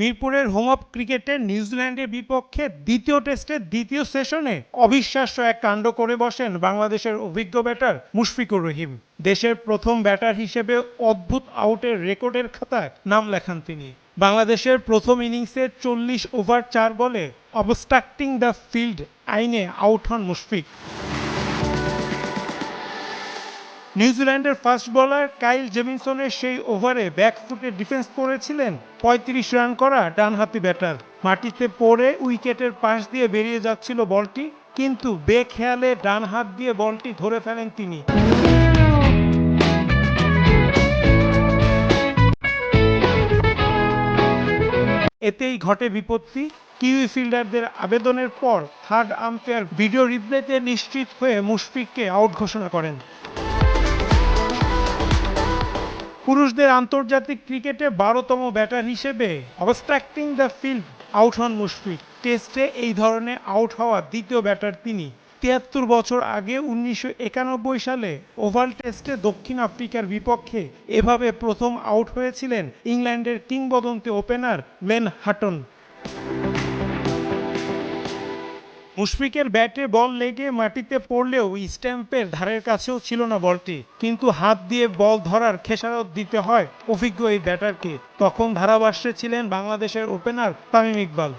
মিরপুরের home of ক্রিকেটে নিউজিল্যান্ডের বিপক্ষে দ্বিতীয় টেস্টের দ্বিতীয় সেশনে অবিশ্বাস্য এক কাণ্ড করে বসেন বাংলাদেশের অভিজ্ঞ ব্যাটার মুশফিকুর রহিম। দেশের প্রথম ব্যাটার হিসেবে অদ্ভুত আউটের রেকর্ডের খাতায় নাম লেখান তিনি। বাংলাদেশের প্রথম ইনিংসে চল্লিশ ওভার চার বলে অবস্ট্রাক্টিং দ্য ফিল্ড আইনে আউট হন মুশফিক। নিউজিল্যান্ডের ফাস্ট বোলার কাইল জেমিনসনের সেই ওভারে ব্যাকফুটে ডিফেন্স করেছিলেন পঁয়ত্রিশ রান করা ডানহাতি ব্যাটার। মাটিতে পড়ে উইকেটের পাশ দিয়ে বেরিয়ে যাচ্ছিল বলটি, কিন্তু বেখেয়ালে ডান হাত দিয়ে বলটি ধরে ফেলেন তিনি। এতেই ঘটে বিপত্তি। কিউই ফিল্ডারদের আবেদনের পর থার্ড আম্পায়ার ভিডিও রিপ্লেতে নিশ্চিত হয়ে মুশফিককে আউট ঘোষণা করেন। পুরুষদের আন্তর্জাতিক ক্রিকেটে বারোতম ব্যাটার হিসেবে অবস্ট্রাক্টিং দ্য ফিল্ড আউট হন মুশফিক। টেস্টে এই ধরনের আউট হওয়া দ্বিতীয় ব্যাটার তিনি। তিয়াত্তর বছর আগে উনিশশো একানব্বই সালে ওভাল টেস্টে দক্ষিণ আফ্রিকার বিপক্ষে এভাবে প্রথম আউট হয়েছিলেন ইংল্যান্ডের কিংবদন্তি ওপেনার গ্লেন হাটন। মুশফিকের ব্যাটে বল লেগে মাটিতে পড়লেও স্ট্যাম্পের ধারের কাছেও ছিল না বলটি। কিন্তু হাত দিয়ে বল ধরার খেসারত দিতে হয় অভিজ্ঞ এই ব্যাটারকে। তখন ধারাভাষ্যে ছিলেন বাংলাদেশের ওপেনার তামিম ইকবাল।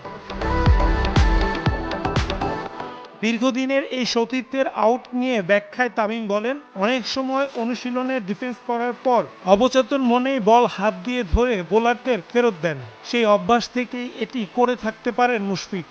দীর্ঘদিনের এই সতীর্থের আউট নিয়ে ব্যাখ্যায় তামিম বলেন, অনেক সময় অনুশীলনের ডিফেন্স করার পর অবচেতন মনেই বল হাত দিয়ে ধরে বোলারদের ফেরত দেন। সেই অভ্যাস থেকেই এটি করে থাকতে পারেন মুশফিক।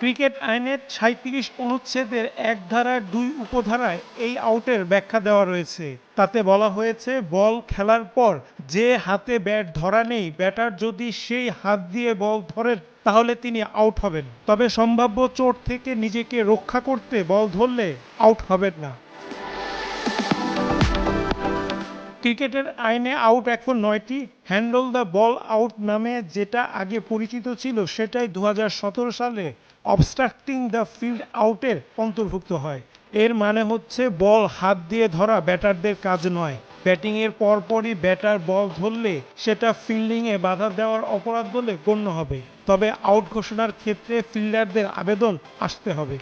ক্রিকেট আইনের সাঁত্রিশ অনুচ্ছেদের এক ধারার দুই উপধারায় এই আউটের ব্যাখ্যা দেওয়া রয়েছে। তাতে বলা হয়েছে, বল খেলার পর যে হাতে ব্যাট ধরা নেই, ব্যাটার যদি সেই হাত দিয়ে বল ধরেন, তাহলে তিনি আউট হবেন। তবে সম্ভাব্য চোট থেকে নিজেকে রক্ষা করতে বল ধরলে আউট হবেন না। ক্রিকেটের আইনে আউট এখন নয়টি। হ্যান্ডল দ্য বল আউট নামে যেটা আগে পরিচিত ছিল, সেটাই দু হাজার সতেরো সালে অবস্ট্রাক্টিং দ্য ফিল্ড আউটের অন্তর্ভুক্ত হয়। এর মানে হচ্ছে বল হাত দিয়ে ধরা ব্যাটারদের কাজ নয়। ব্যাটিংয়ের পরপরই ব্যাটার বল ধরলে সেটা ফিল্ডিংয়ে বাধা দেওয়ার অপরাধ বলে গণ্য হবে। তবে আউট ঘোষণার ক্ষেত্রে ফিল্ডারদের আবেদন আসতে হবে।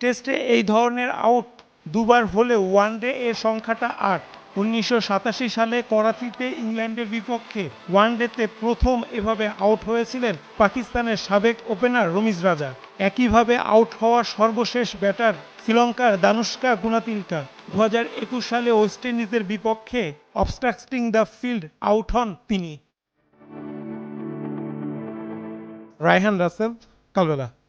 টেস্টে এই ধরনের আউট দুবার হলেও ওয়ানডে এর সংখ্যাটা আট। উনিশশো সালে করাচিতে ইংল্যান্ডের বিপক্ষে ওয়ানডেতে প্রথম এভাবে আউট হয়েছিলেন পাকিস্তানের সাবেক ওপেনার রমিজ রাজা। একইভাবে আউট হওয়া সর্বশেষ ব্যাটার শ্রীলঙ্কার দানুষ্কা গুণাতিলকা দু হাজার একুশ সালে ওয়েস্ট ইন্ডিজের বিপক্ষে অবস্ট্রাক্টিং দ্য ফিল্ড আউট হন তিনি। রায়হান রাসেল, কালবেলা।